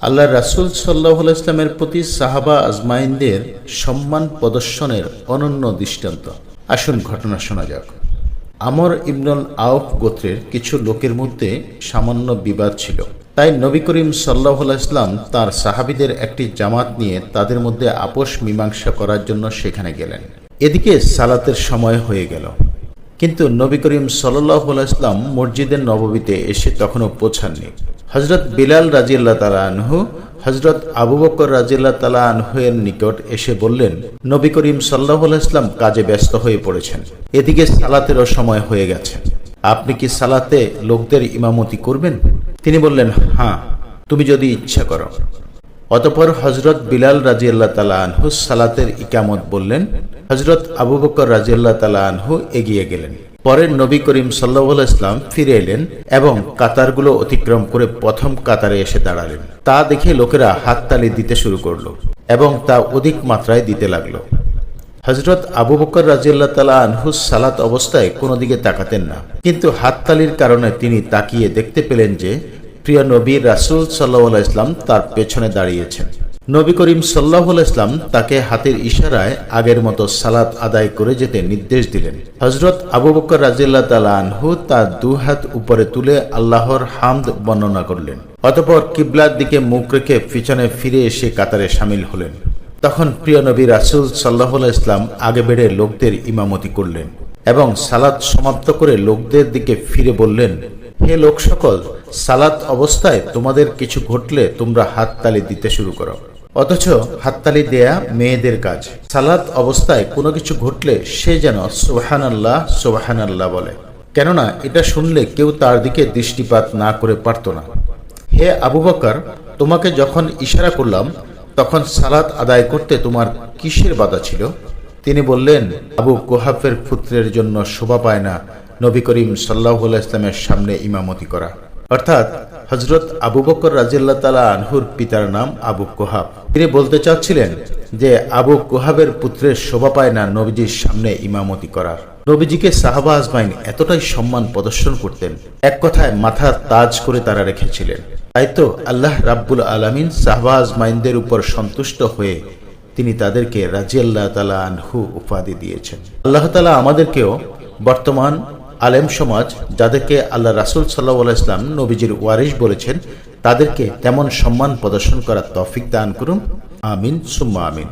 আল্লাহ রাসুল সাল্লাহ ইসলামের প্রতি সাহাবা আজমাইনদের সম্মান প্রদর্শনের অনন্য দৃষ্টান্ত। আসুন ঘটনা শোনা যাক। আমর ইবনুল আউফ গোত্রের কিছু লোকের মধ্যে সামান্য বিবাদ ছিল। তাই নবী করিম সাল্লাহ ইসলাম তার সাহাবিদের একটি জামাত নিয়ে তাদের মধ্যে আপোষ মীমাংসা করার জন্য সেখানে গেলেন। এদিকে সালাতের সময় হয়ে গেল। কিন্তু নবী করিম সাল্লাহ ইসলাম মসজিদের নববীতে এসে তখনও পৌঁছাননি। হজরত বিলাল রাজিয়াল্লাহ তালা আনহু হজরত আবু বকর রাজিয়াল্লাহ তালা আনহুয়ের নিকট এসে বললেন, নবী করিম সাল্লাহ ইসলাম কাজে ব্যস্ত হয়ে পড়েছেন। এদিকে সালাতেরও সময় হয়ে গেছে। আপনি কি সালাতে লোকদের ইমামতি করবেন? তিনি বললেন হ্যাঁ তুমি যদি ইচ্ছা করো। অতপর হজরত বিলাল রাজিয়াল্লাহ তালা আনহু সালাতের ইকামত বললেন হজরত আবু বকর রাজিয়াল্লাহ তালা আনহু এগিয়ে গেলেন। পরের নবী করিম সাল্লাহ ইসলাম ফিরে এলেন এবং কাতারগুলো অতিক্রম করে প্রথম কাতারে এসে দাঁড়ালেন। তা দেখে লোকেরা হাততালি দিতে শুরু করল এবং তা অধিক মাত্রায় দিতে লাগল। হজরত আবু বকর রাজিয়াল্লাহ তালা আনহু সালাত অবস্থায় কোনো দিকে তাকাতেন না। কিন্তু হাততালির কারণে তিনি তাকিয়ে দেখতে পেলেন যে, প্রিয় নবী রাসুল সাল্লাহ ইসলাম তার পেছনে দাঁড়িয়েছেন। নবী করিম সাল্লাহ ইসলাম তাকে হাতের ইশারায় আগের মতো সালাত আদায় করে যেতে নির্দেশ দিলেন। হজরত আবু বকর রাজিয়াল্লাহ তালা আনহু তার দু হাত উপরে তুলে আল্লাহর হামদ বর্ণনা করলেন। অতপর কিবলার দিকে মুখ রেখে পিছনে ফিরে এসে কাতারে সামিল হলেন। তখন প্রিয় নবী রাসুল সাল্লাহ ইসলাম আগে বেড়ে লোকদের ইমামতি করলেন এবং সালাত সমাপ্ত করে লোকদের দিকে ফিরে বললেন, হে লোক সকল সালাত অবস্থায় তোমাদের কিছু ঘটলে তোমরা হাততালি দিতে শুরু করো। অথচ হাততালি দেয়া মেয়েদের কাজ। সালাত অবস্থায় কোনো কিছু ঘটলে সে যেন সোহান আল্লাহ সোহান আল্লাহ বলে। কেননা এটা শুনলে কেউ তার দিকে দৃষ্টিপাত না করে পারত না। হে আবু বকর, তোমাকে যখন ইশারা করলাম, তখন সালাত আদায় করতে তোমার কিসের বাধা ছিল? তিনি বললেন, আবু কোহাফের পুত্রের জন্য শোভা পায় না নবী করিম সাল্লাহ ইসলামের সামনে ইমামতি করা। অর্থাৎ হজরত আবু বকর রাজিল্লা তালা আনহুর পিতার নাম আবু কোহাব। তিনি বলতে চাচ্ছিলেন যে আবু কোহাবের পুত্রের শোভা পায় না নবীজির সামনে ইমামতি করার। নবীজিকে সাহাবা আজমাইন এতটাই সম্মান প্রদর্শন করতেন, এক কথায় মাথার তাজ করে তারা রেখেছিলেন। তাই তো আল্লাহ রাব্বুল আলমিন সাহবা আজমাইনদের উপর সন্তুষ্ট হয়ে তিনি তাদেরকে রাজিয়াল্লাহ তালা আনহু উপাধি দিয়েছেন। আল্লাহ তালা আমাদেরকেও বর্তমান আলেম সমাজ যাদেরকে আল্লাহ রাসুল সাল্লাহ ইসলাম নবীজির ওয়ারিশ বলেছেন, তাদেরকে তেমন সম্মান প্রদর্শন করার তফিক দান করুন। আমিন, সুম্মা আমিন।